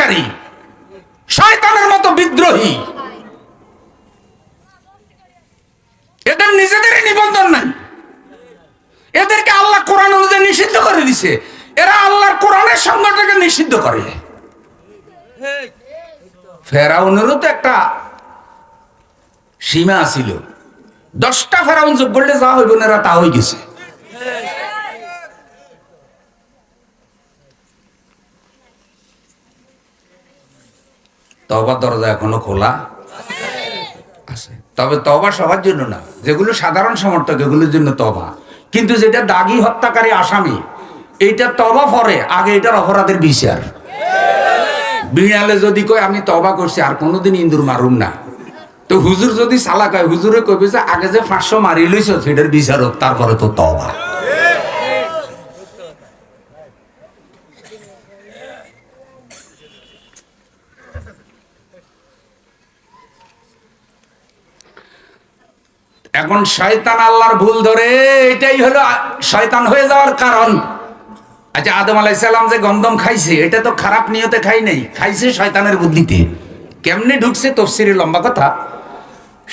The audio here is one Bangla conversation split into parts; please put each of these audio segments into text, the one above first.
বসবাসকারী শয়তানের মতো বিদ্রোহী। এদের নিজেদেরই নিবন্ধন নাই। এদেরকে আল্লাহ কোরআন অনুযায়ী নিষিদ্ধ করে দিছে। এরা আল্লাহর কোরআনের সংগঠনকে নিষিদ্ধ করে। ফেরাউনেরও তো একটা সীমা ছিল। দশটা ফেরাউন যোগ করলে যা হইব না তা হয়ে গেছে। তবার দরজা এখনও খোলা? আছে। তবে তবা সবার জন্য না। যেগুলো সাধারণ সমর্থক, এগুলোর জন্য তবা কিন্তু যেটা দাগি হত্যাকারী আসামি, এইটা তবা পরে আগে এটার অপরাধের বিচার। বিড়ালে যদি কয়, আমি তবা করছি, আর কোনোদিন ইন্দুর মারুম না। তো হুজুর যদি সালাক হয়, হুজুরে কইবে যে, আগে যে পাঁচশো মারি লইছ, সেটার বিচার হোক তারপরে তো তবা এখন শয়তান আল্লাহর ভুল ধরে, এটাই হলো শয়তান হয়ে যাওয়ার কারণ। আচ্ছা আদম আলাইসাল্লাম যে গন্ধম খাইছে, এটা তো খারাপ নিয়তে খাই নাই, খাইছে শয়তানের বুদ্ধিতে। কেমনে ঢুকছে তফসিরের লম্বা কথা।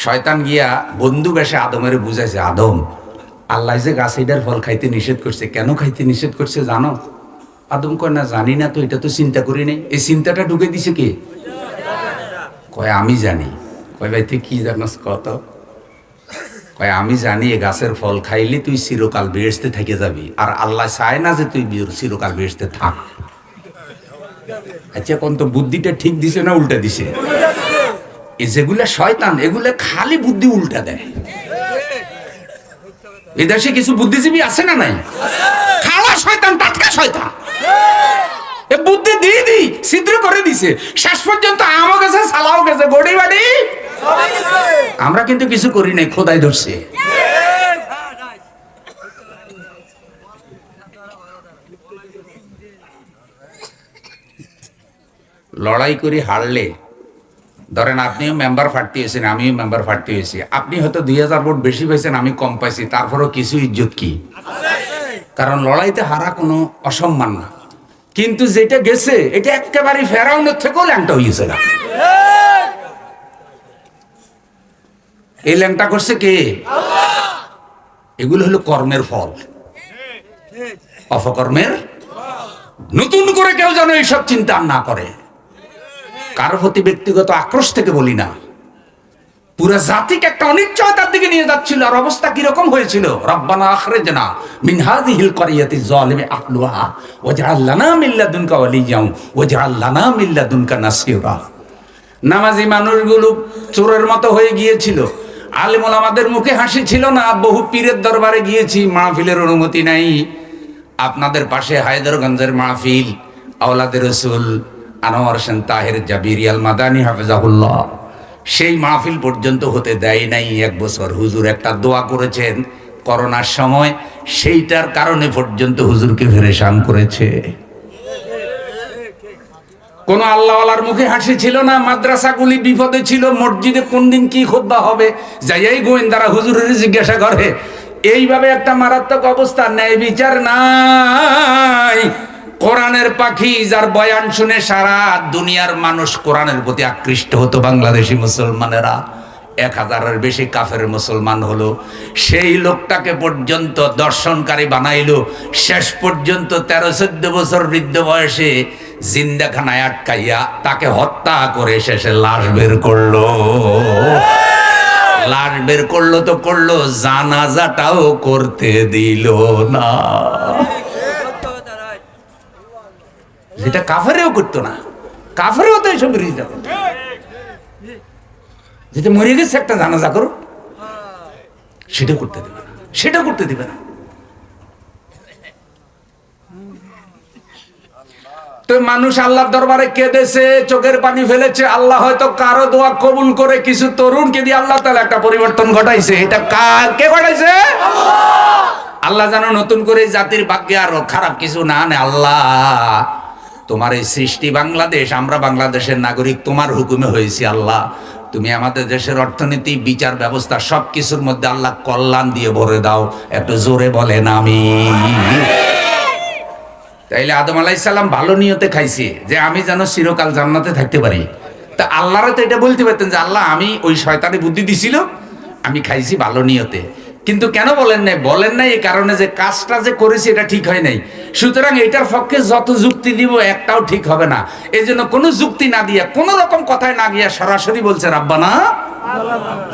শয়তান গিয়া বন্ধু বেশে আদমের বুঝাইছে, আদম, আল্লাহ যে গাছ এটার ফল খাইতে নিষেধ করছে, কেন খাইতে নিষেধ করছে জানো? আদম কয়, না, জানি না তো, এটা তো চিন্তা করি নাই। এই চিন্তাটা ঢুকে দিছে কে? কয়, আমি জানি। কয়, ভাই, তুই কি জানাস কত কয়, আমি জানি এ গাছের ফল খাইলে তুই চিরকাল বেহেস্তে থেকে যাবি, আর আল্লাহ চায় না যে তুই চিরকাল বেহেস্তে থাক। আচ্ছা কোন তো বুদ্ধিটা ঠিক দিছে না উল্টা দিছে? এ যেগুলা শয়তান, এগুলা খালি বুদ্ধি উল্টা দেয়। এ দেশে কিছু বুদ্ধিজীবী আছে না নাই? খালা শয়তান, টাটকা শয়তান। এ বুদ্ধি দিয়ে দি ছিদ্র করে দিছে। শেষ পর্যন্ত আমও গেছে, সালাও গেছে গড়ি বাড়ি আমরা কিন্তু কিছু করি নাই, খোদাই ধরছে। লড়াই করে হারলে, ধরেন আপনিও মেম্বার ফাটতে হয়েছেন, আমিও মেম্বার ফাটতে হয়েছি। আপনি হয়তো দুই হাজার ভোট বেশি পাইছেন, আমি কম পাইছি, তারপরেও কিছু ইজ্জত কি? কারণ লড়াইতে হারা কোনো অসম্মান না। কিন্তু যেটা গেছে, এটা একেবারে ফেরাউনের থেকেও ল্যাংটা হয়েছে না এই ল্যাংটা করছে কে? এগুলো হলো কর্মের ফল। অপকর্মের নতুন করে কেউ যেন এইসব চিন্তা আর না করে। কারও প্রতি ব্যক্তিগত আক্রোশ থেকে বলি না। পুরো জাতিকে একটা অনিশ্চয়তার দিকে নিয়ে যাচ্ছিল। আর অবস্থা কীরকম হয়েছিল? রব্বানা আখরে আখরিজনা মিন হাযিহিল ক্বরিয়াতি যালিমি আহলুহা ওয়াজআল লানা মিন লাদুনকা ওয়ালিয়্যাও ওয়াজআল লানা মিন লাদুনকা নাসীরা। নামাজি মানুষগুলো চোরের মতো হয়ে গিয়েছিল। আলিমুল আমাদের মুখে হাসি ছিল না, বহু পীরের দরবারে গিয়েছি, মাহফিলের অনুমতি নাই। আপনাদের পাশে হায়দরগঞ্জের মাহফিল আওলাদের রসুল আনোয়ার হোসেন তাহের জাবিরিয়াল মাদানী হাফেজাহুল্লাহ। সেই মাহফিল পর্যন্ত হতে দেয় নাই, এক বছর হুজুর একটা দোয়া করেছেন করোনার সময়, সেইটার কারণে পর্যন্ত হুজুরকে ফেরেশান করেছে। কোন আল্লাহওয়ালার মুখে হাসি ছিল না, মাদ্রাসাগুলি বিপদে ছিল, মসজিদে কোন দিন কি খুদ্া হবে? যাইয়াই গোয়েন্দারা হুজুরের জিজ্ঞাসা করে, এইভাবে একটা মারাত্মক অবস্থা নেই বিচার নাই। কোরআনের পাখি যার বয়ান শুনে সারা দুনিয়ার মানুষ কোরআনের প্রতি আকৃষ্ট হতো বাংলাদেশি মুসলমানেরা। এক হাজারের বেশি কাফের মুসলমান হলো। সেই লোকটাকে পর্যন্ত দর্শনকারী বানাইল। শেষ পর্যন্ত তেরো চোদ্দ বছর বৃদ্ধ বয়সে জিন্দাখানায় আটকাইয়া তাকে হত্যা করে শেষে লাশ বের করল। লাশ বের করল তো করল, জানাজাটাও করতে দিল না। যেটা কাফেরেও করতো না, কাফেরেও তো এইসব বিরোধিতা করতো। যেটা মরে গেছে একটা জানাজা করো, সেটা করতে দেবে না, সেটা করতে দেবে না। তো মানুষ আল্লাহর দরবারে কেঁদেছে চোখের পানি ফেলেছে আল্লাহ হয়তো কারও দোয়া কবুল করে কিছু তরুণকে দিয়ে আল্লাহ তাহলে একটা পরিবর্তন ঘটাইছে। এটা কে ঘটাইছে? আল্লাহ। যেন নতুন করে জাতির ভাগ্যে আরও খারাপ কিছু না আনে আল্লাহ। তোমার এই সৃষ্টি বাংলাদেশ আমরা বাংলাদেশের নাগরিক তোমার হুকুমে হয়েছি আল্লাহ। তুমি আমাদের দেশের অর্থনীতি বিচার ব্যবস্থা সব কিছুর মধ্যে আল্লাহ কল্যাণ দিয়ে ভরে দাও। একটু জোরে বলেন আমি তাইলে আদম আলাইসাল্লাম ভালো নিয়তে খাইছে যে আমি যেন চিরকাল জান্নাতে থাকতে পারি। তা আল্লাহরে তো এটা বলতে পারতেন যে, আল্লাহ, আমি ওই শয়তানি বুদ্ধি দিছিল, আমি খাইছি ভালো নিয়তে। কিন্তু কেন বলেন নাই? বলেন নাই এই কারণে যে কাজটা যে করেছি এটা ঠিক হয় নাই। সুতরাং এটার পক্ষে যত যুক্তি দিব, একটাও ঠিক হবে না। এই জন্য কোনো যুক্তি না দিয়া, কোনো রকম কথায় না গিয়া সরাসরি বলছে রাব্বানা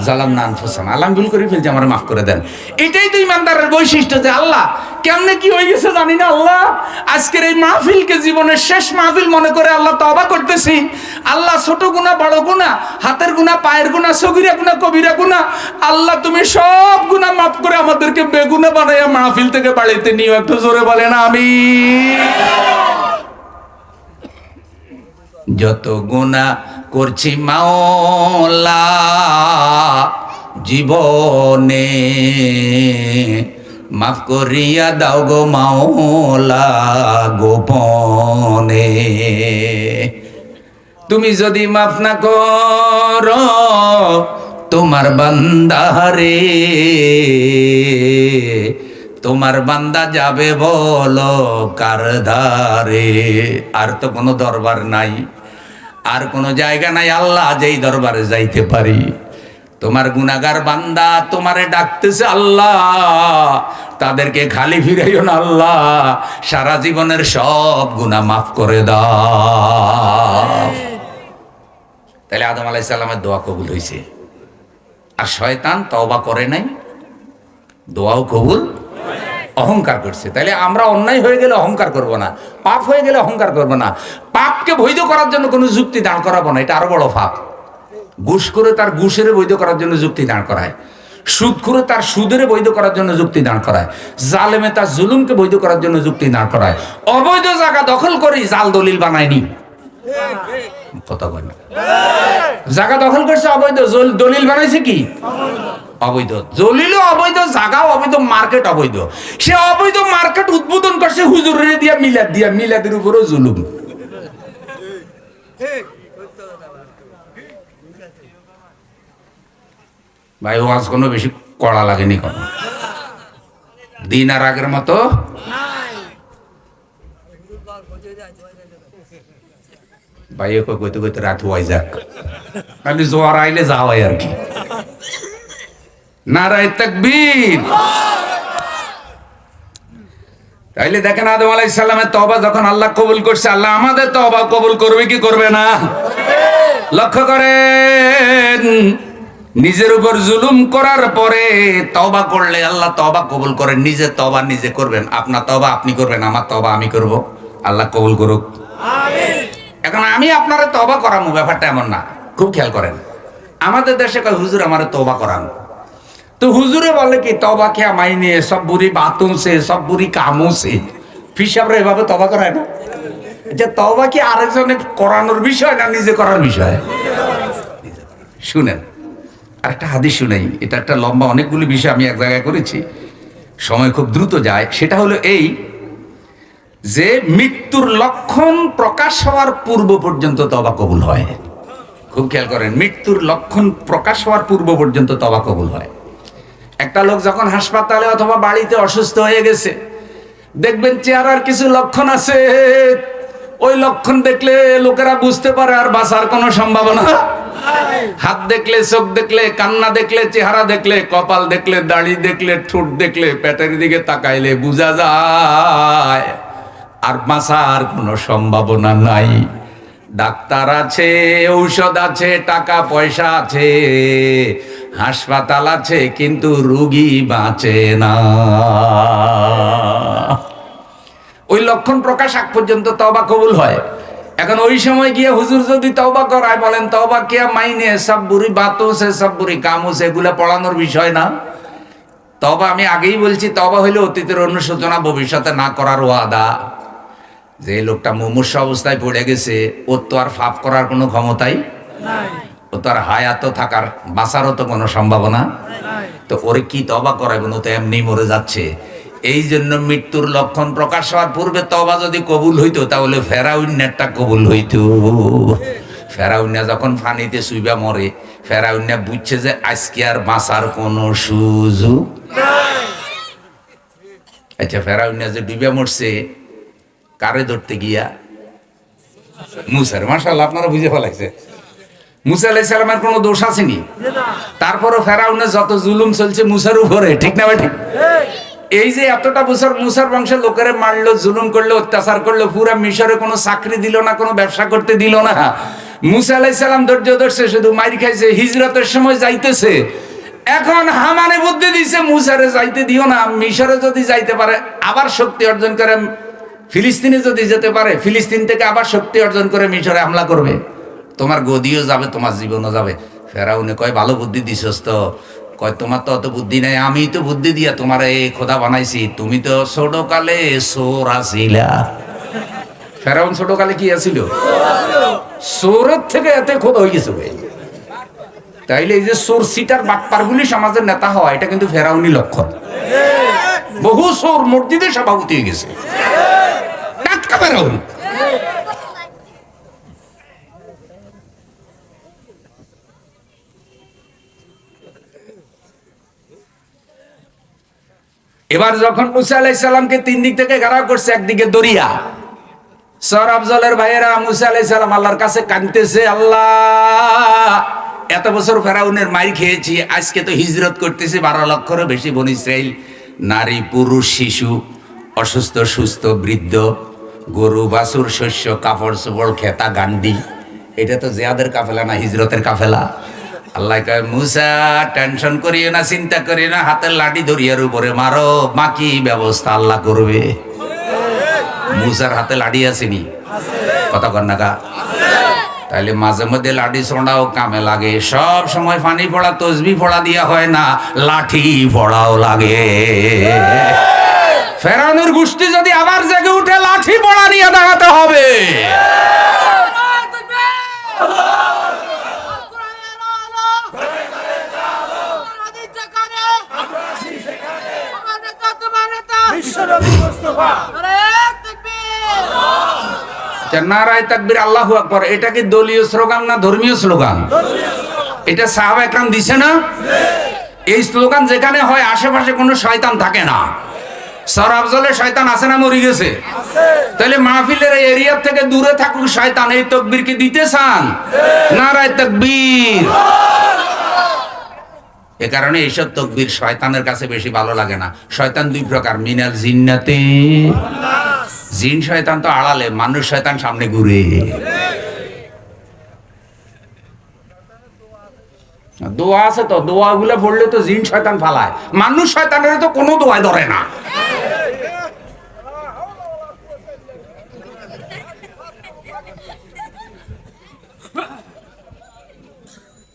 জালাম না আনফুসানা। আল্লাহ ভুল করে ফেলছে, আমার মাফ করে দেন। এটাই তো ইমানদারের বৈশিষ্ট্য যে আল্লাহ, কেমনে কি হয়ে গেছে জানি না আল্লাহ। আজকের এই মাহফিলকে জীবনের শেষ মাহফিল মনে করে আল্লাহ তবা করতেছি। আল্লাহ ছোট গুণা, বড় গুণা, হাতের গুণা, পায়ের গুণা, সগিরা গুণা, কবিরা গুণা, আল্লাহ তুমি সব গুণা মাফ করে আমাদেরকে বেগুনা বানাইয়া মাহফিল থেকে বাড়িতে নিও একটু জোরে বলেন আমি যত গুণা করছি মাওলা জীবনে। মাফ করিয়া দাও গো মাওলা গোপনে। তুমি যদি মাফ না কর, তোমার বান্দারে তোমার বান্দা যাবে বলো কার ধারে। আর তো কোনো দরবার নাই। আর কোনো জায়গা নাই আল্লাহ যেই দরবারে যাইতে পারি। তোমার গুনাগার বান্দা তোমারে ডাকতেছে, আল্লাহ, তাদেরকে খালি ফিরাইও না, আল্লাহ, সারা জীবনের সব গুনাহ মাফ করে দাও। তাহলে আদম আলাইহিস সালামের দোয়া কবুল হয়েছে। আর শয়তান তওবা করে নাই, দোয়াও কবুল অহংকার করছে। তাহলে আমরা অন্যায় হয়ে গেলে অহংকার করব না। পাপ হয়ে গেলে অহংকার করব না। পাপকে বৈধ করার জন্য কোনো যুক্তি দাঁড় করাবো না। এটা আরও বড় পাপ। ঘুষ করে তার ঘুষের বৈধ করার জন্য যুক্তি দাঁড় করায়। সুদ করে তার সুদের বৈধ করার জন্য যুক্তি দাঁড় করায়। জালেমে তার জুলুমকে বৈধ করার জন্য যুক্তি দাঁড় করায়। অবৈধ জায়গা দখল করে, জাল দলিল বানায়নি কথা জায়গা দখল করছে, অবৈধ দলিল বানাইছে কি? অবৈধ। দলিলও অবৈধ জায়গাও অবৈধ, মার্কেট অবৈধ। সে অবৈধ মার্কেট উদ্বোধন করছে, হুজুরের দিয়া মিলাদ দিয়া, মিলাদের উপরেও জুলুম। ভাই, ওয়াজ কোনো বেশি কড়া লাগেনি কোনো। দিন আর আগের মতো ভাই কইতে কইতে রাত হওয়াই যাক। খালি জোয়ার আইলে যাওয়াই আর কি। নারায় তাকবীর। তাইলে দেখেন আদম আলাইহিস সালামের তওবা যখন আল্লাহ কবুল করছে আল্লাহ আমাদের তওবা কবুল করবে কি করবে না? লক্ষ্য করেন নিজের উপর জুলুম করার পরে তওবা করলে আল্লাহ তওবা কবুল করেন নিজের তওবা নিজে করবেন। আপনার তওবা আপনি করবেন আমার তবা আমি করব। আল্লাহ কবুল করুক। এখন আমি আপনারা তবা করামু ব্যাপারটা এমন না। খুব খেয়াল করেন। আমাদের দেশে কয় হুজুর আমার তবা করান। তো হুজুরে বলে কি, তবা কে মাইনে সব বুড়ি বাতুন সে, সব বুড়ি কামু সে? ফিসাবরা এভাবে তবা করায় না? যে তবা কি আরেকজনে করানোর বিষয় না নিজে করার বিষয়? শুনেন আরেকটা হাদিস শুনেই, এটা একটা লম্বা অনেকগুলি বিষয় আমি এক জায়গায় করেছি, সময় খুব দ্রুত যায়, সেটা হলো এই যে মৃত্যুর লক্ষণ প্রকাশ হওয়ার পূর্ব পর্যন্ত তবা কবুল হয়। খুব খেয়াল করেন, মৃত্যুর লক্ষণ প্রকাশ হওয়ার পূর্ব পর্যন্ত তবা কবুল হয়। একটা লোক যখন হাসপাতালে অথবা বাড়িতে অসুস্থ হয়ে গেছে, দেখবেন চেহারার কিছু লক্ষণ আছে। ওই লক্ষণ দেখলে লোকেরা বুঝতে পারে আর বাঁচার কোনো সম্ভাবনা হাত দেখলে, চোখ দেখলে, কান্না দেখলে, চেহারা দেখলে, কপাল দেখলে, দাড়ি দেখলে, ঠোঁট দেখলে, পেটের দিকে তাকাইলে বোঝা যায়। আর বাঁচার কোনো সম্ভাবনা নাই। ডাক্তার আছে, ঔষধ আছে, টাকা পয়সা আছে, হাসপাতাল আছে, কিন্তু রুগী বাঁচে না। ওই লক্ষণ প্রকাশ আগ পর্যন্ত তবা কবুল হয়। এখন ওই সময় গিয়ে হুজুর যদি তওবা করায়, বলেন, তওবা কে মাইনে সব বুড়ি বাতো সে সব বুড়ি কামু সে এগুলা পড়ানোর বিষয় না? তবা আমি আগেই বলছি তবা হইলে অতীতের অনুশোচনা ভবিষ্যতে না করার ওয়াদা। যে লোকটা মুমূর্ষ অবস্থায় পড়ে গেছে ওর তো আর ফাপ করার কোনো ক্ষমতাই ও তো আর হায়াত থাকার বাঁচারও তো কোনো সম্ভাবনা। তো ওরে কি তবা করাবেন ও তো এমনি মরে যাচ্ছে। এই জন্য মৃত্যুর লক্ষণ প্রকাশ হওয়ার পূর্বে তবা যদি কবুল হইতো তাহলে ফেরাউন্যারটা কবুল হইতো। ফেরাউন্যা যখন ফানিতে শুইবা মরে ফেরাউন্যা বুঝছে যে আজকে আর বাঁচার কোনো সুযোগ আচ্ছা ফেরাউন্যা যে ডুবে মরছে কারে ধরতে গিয়া? মুসার মার্শাল্লাহ আপনারা বুঝে ফেলাইছে। মুসা কোনো দোষ আসেনি তারপরও যত জুলুম চলছে মুসার উপরে, ঠিক না ঠিক? এই যে এতটা বছর মুসার বংশের লোকেরা মারলো, জুলুম করল, অত্যাচার করল, পুরা মিশরে কোনো চাকরি দিল না, কোনো ব্যবসা করতে দিল না। মুসা ধৈর্য ধরছে, শুধু মাইর খাইছে, হিজরতের সময় যাইতেছে। এখন হামানে বুদ্ধি দিছে, মুসারে যাইতে দিও না, মিশরে যদি যাইতে পারে, আবার শক্তি অর্জন করে ফিলিস্তিনে যদি যেতে পারে, ফিলিস্তিন থেকে আবার শক্তি অর্জন করে মিশরে হামলা করবে। তোমার গদিও যাবে, তোমার জীবনও যাবে। ফেরাউনে কয়, ভালো বুদ্ধি দিছস তো। কয়, তোমার তো অত বুদ্ধি নাই আমি তো বুদ্ধি দিয়া তোমার এই খোদা বানাইছি। তুমি তো ছোট কালে সোর আসিলা। ফেরাউন ছোট কালে কি আছিল? সোরের থেকে এতে খোদা হয়ে গেছে। তাইলে এই যে সোর সিটার বাটপারগুলি সমাজের নেতা হওয়া, এটা কিন্তু ফেরাউনি লক্ষণ। বহু সোর মসজিদে সভাপতি হয়ে গেছে। টাটকা এবার যখন মুসা আলাই সালামকে তিন দিক থেকে ঘেরাও করছে, একদিকে দরিয়া। সর আফজলের ভাইয়েরা মুসা আলাই সালাম আল্লাহর কাছে কাঁদতেছে, আল্লাহ, এত বছর ফেরাউনের মাই খেয়েছি, আজকে তো হিজরত করতেছি, বারো লক্ষরও বেশি বন ইসরাইল, নারী, পুরুষ, শিশু, অসুস্থ, সুস্থ, বৃদ্ধ গরু, বাছুর, শস্য, কাপড়, চোপড়, খেতা, গান্ডি। এটা তো জেয়াদের কাফেলা না, হিজরতের কাফেলা। আল্লাহ কয়, মুসা, টেনশন করিও না, চিন্তা করিও না, হাতের লাঠি দরিয়ার উপরে মারো, বাকি ব্যবস্থা আল্লাহ করবে। মুসার হাতে লাঠি আসেনি। কথা কর না কা তাইলে মাঝে মধ্যে লাঠি ছোঁড়াও কামে লাগে। সব সময় পানি পড়া তসবি পড়া দিয়া হয় না, লাঠি পড়াও লাগে। ফেরানোর গোষ্ঠী যদি আবার জেগে উঠে লাঠি পড়া নিয়ে দাঁড়াতে হবে। নারায় তাকবির আল্লাহু আকবার, এটা কি দলীয় স্লোগান না ধর্মীয় স্লোগান? এটা সাহাবা একরাম দিছে না? এই স্লোগান যেখানে হয়, আশেপাশে কোনো শয়তান থাকে না। শয়তান আছে না মরে গেছে? তাহলে মাহফিলের এই থেকে দূরে থাকুক শয়তান, এই কি দিতে চান? নারায় তাকবীর। এ কারণে এইসব তকবির শয়তানের কাছে বেশি ভালো লাগে না। শয়তান দুই প্রকার, মিনাল জিন্নাতে। জিন শয়তান তো আড়ালে, মানুষ শয়তান সামনে ঘুরে। দোয়া আছে তো দোয়া গুলো পড়লে তো জিন শয়তান ফালায়। মানুষ শয়তানের তো কোনো দোয়ায় ধরে না।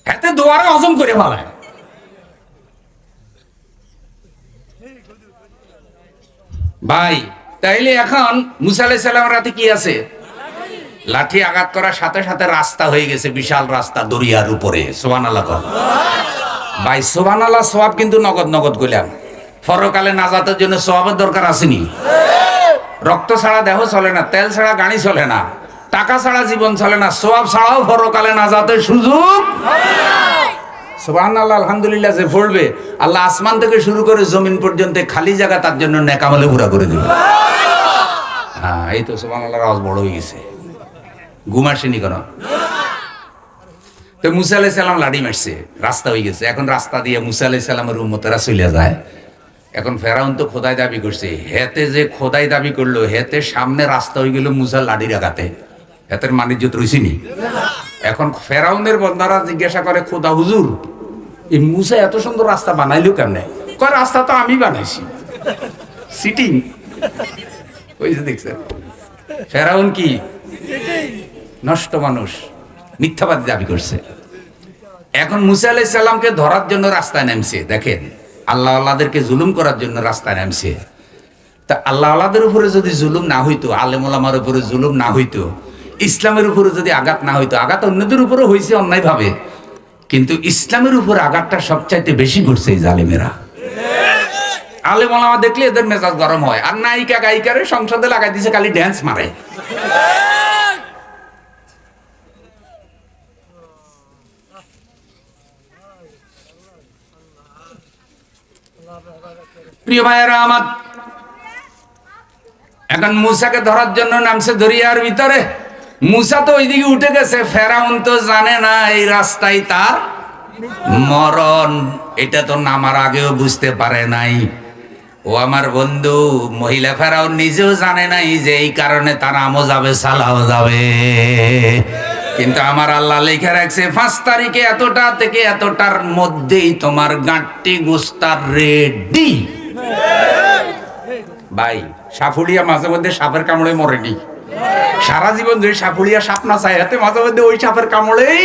হাতে দোয়ারে হজম করে ফেলায়। ভাই, তাইলে এখন মুসা আলাইহিস সালামের রাতে কি আছে? লাঠি আঘাত করার সাথে সাথে রাস্তা হয়ে গেছে, বিশাল রাস্তা দরিয়ার উপরে। সোহান আল্লাহ ভাই সোহান আল্লাহ সোয়াব কিন্তু নগদ নগদ করলাম পরকালে নাজাতের জন্য সোয়াবের দরকার আসেনি। রক্ত ছাড়া দেহ চলে না, তেল ছাড়া গাড়ি চলে না, টাকা ছাড়া জীবন চলে না সোয়াব ছাড়াও পরকালে নাজাতের সুযোগ সোহান আল্লাহ আলহামদুলিল্লাহ যে পড়বে। আল্লাহ আসমান থেকে শুরু করে জমিন পর্যন্ত খালি জায়গা তার জন্য নেকামলে পুরা করে দিবে। হ্যাঁ এই তো সোহান আওয়াজ বড় হয়ে গেছে। ঘুম আসেনি তো মুসা আলাই সালাম লাড়ি মারছে রাস্তা হয়ে গেছে। এখন রাস্তা দিয়ে মুসা আলাই সালামের উম্মতেরা চলে যায়। এখন ফেরাউন তো খোদাই দাবি করছে, হেতে যে খোদাই দাবি করল, হেতে সামনে রাস্তা হয়ে গেল মুসার লাড়ি আঘাতে। হেতের মানিজ্য রইছিনি। এখন ফেরাউনের বন্দারা জিজ্ঞাসা করে, খোদা হুজুর, এই মুসা এত সুন্দর রাস্তা বানাইলো কেমনে? কয়, রাস্তা তো আমি বানাইছি। সিটিং ওই যে দেখছেন। ফেরাউন কি? নষ্ট মানুষ, মিথ্যাবাদী দাবি করছে। এখন মুসা আলাই সাল্লামকে ধরার জন্য রাস্তায় নামছে, দেখেন। আল্লাহ আল্লাহদেরকে জুলুম করার জন্য রাস্তায় নামছে। তা আল্লাহ আল্লাহদের উপরে যদি জুলুম না হইতো, আলেম ওলামার উপরে জুলুম না হইতো, ইসলামের উপরে যদি আঘাত না হইতো, আঘাত অন্যদের উপরে হয়েছে অন্যায়ভাবে। কিন্তু ইসলামের উপর আঘাতটা সবচাইতে বেশি করছে এই জালেমেরা। আলেম দেখলে এদের মেজাজ গরম হয়। আর নায়িকা গায়িকারে সংসদে লাগাই দিছে, খালি ড্যান্স মারে। প্রিয় ভাইয়েরা, আমার এখন মুসাকে ধরার জন্য নামছে দরিয়ার ভিতরে। মুসা তো ওইদিকে উঠে গেছে, ফেরাউন তো জানে না এই রাস্তায় তার মরণ। এটা তো নামার আগেও বুঝতে পারে নাই। ও আমার বন্ধু, মহিলা ফেরাউন নিজেও জানে নাই যে এই কারণে তার আমও যাবে সালাও যাবে। কিন্তু আমার আল্লাহ লিখে রাখছে পাঁচ তারিখে এতটা থেকে এতটার মধ্যেই তোমার গাঁটটি গোস্তার রেডি। ভাই, সাফুলিয়া মাঝে মধ্যে সাপের কামড়ে মরেনি। সারা জীবন ধরে সাফুলিয়া সাপ না চাই হাতে মাঝে মধ্যে ওই সাপের কামড়েই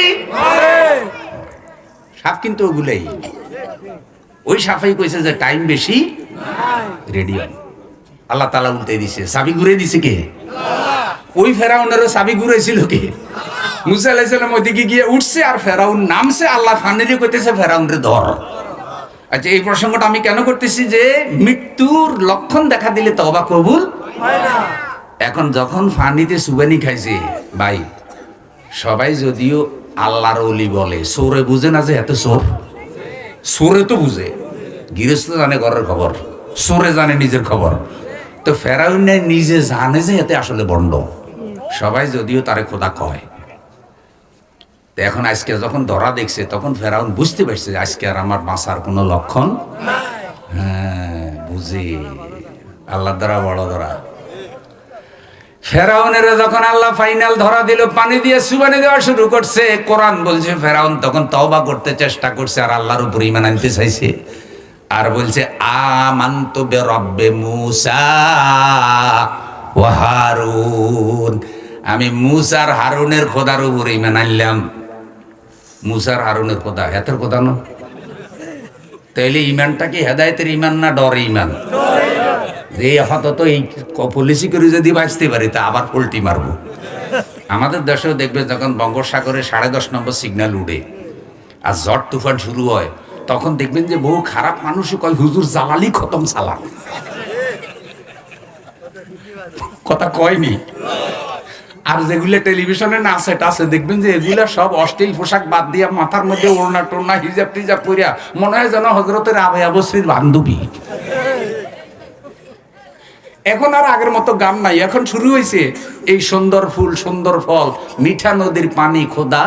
সাপ কিন্তু ওগুলোই। ওই সাপেই কইছে যে টাইম বেশি, রেডি আল্লাহ তালা উল্টে দিছে, চাবি ঘুরে দিছে কে? ওই ফেরাউনেরও চাবি ঘুরেছিল কে? মুসা আলাইসালাম ওইদিকে গিয়ে উঠছে আর ফেরাউন নামছে, আল্লাহ ফানেরি কইতেছে ফেরাউন রে ধর। আচ্ছা এই প্রসঙ্গটা আমি কেন করতেছি যে মৃত্যুর লক্ষণ দেখা দিলে তবা কবুল এখন যখন ফানিতে সুবানি খাইছে, ভাই, সবাই যদিও আল্লাহর অলি বলে, সোরে বুঝে না যে এত সোর? সোরে তো বুঝে, গৃহস্থ জানে ঘরের খবর, সোরে জানে নিজের খবর। তো ফেরাউনে নিজে জানে যে এতে আসলে বন্ড। সবাই যদিও তারে খোদা কয় তো এখন আজকে যখন ধরা দেখছে, তখন ফেরাউন বুঝতে পারছে আজকে আর আমার বাঁচার কোনো লক্ষণ হ্যাঁ বুঝি। আল্লাহ দ্বারা বড় ধরা। ফেরাউনের যখন আল্লাহ ফাইনাল ধরা দিল, পানি দিয়ে সুবানি দেওয়া শুরু করছে। কোরআন বলছে, ফেরাউন তখন তওবা করতে চেষ্টা করছে আর আল্লাহর উপর ইমান আনতে চাইছে। আর বলছে, আমান্ত বে রব্বে মুসা ও হারুন। আমি মুসার হারুনের খোদার উপর ইমান আনলাম। মুসার হারুনের কথা, হেতের কথা না? তাইলে ইমানটা কি হেদায়তের ইমান না ডর ইমান? যে আপাতত এই পলিসি করে যদি বাঁচতে পারি, তা আবার পোল্টি মারবো। আমাদের দেশেও দেখবে যখন বঙ্গোপসাগরে সাড়ে দশ নম্বর সিগন্যাল উঠে আর ঝড় তুফান শুরু হয়, তখন দেখবেন যে বহু খারাপ মানুষই কয়, হুজুর, জালালি খতম সালাম। কথা কয়নি? আর যেগুলো টেলিভিশনে নাচে টাচে দেখবেন যে এগুলা সব অশ্লীল পোশাক বাদ দিয়া মাথার মধ্যে ওড়না টোড়না হিজাব টিজাব পরিয়া মনে হয় যেন হজরতের আবে আবশ্রীর বান্ধবী। এখন আর আগের মতো গান নাই। এখন শুরু হয়েছে এই সুন্দর ফুল সুন্দর ফল মিঠা নদীর পানি খোদা।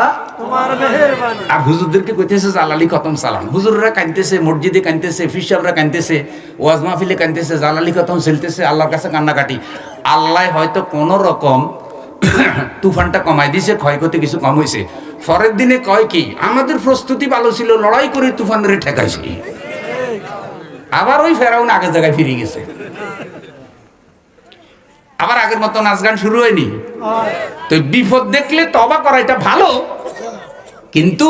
আর হুজুরদেরকে কইতেছে জালালি খতম সালাম। হুজুররা কানতেছে মসজিদে কানতেছে ফিসাবরা কানতেছে ওয়াজ মাহফিলে কানতেছে জালালি খতম চলতেছে আল্লাহর কাছে কান্নাকাটি। আল্লাহ হয়তো কোন রকম তুফানটা কমাই দিছে ক্ষয়ক্ষতি কিছু কম হয়েছে পরের দিনে কয় কি আমাদের প্রস্তুতি ভালো ছিল লড়াই করে তুফানের ঠেকাইছি। আবার ওই ফেরাউন আগের জায়গায় ফিরে গেছে। আবার আগের মতো নাচ গান শুরু হয়নি। তো বিপদ দেখলে তবা করা এটা ভালো কিন্তু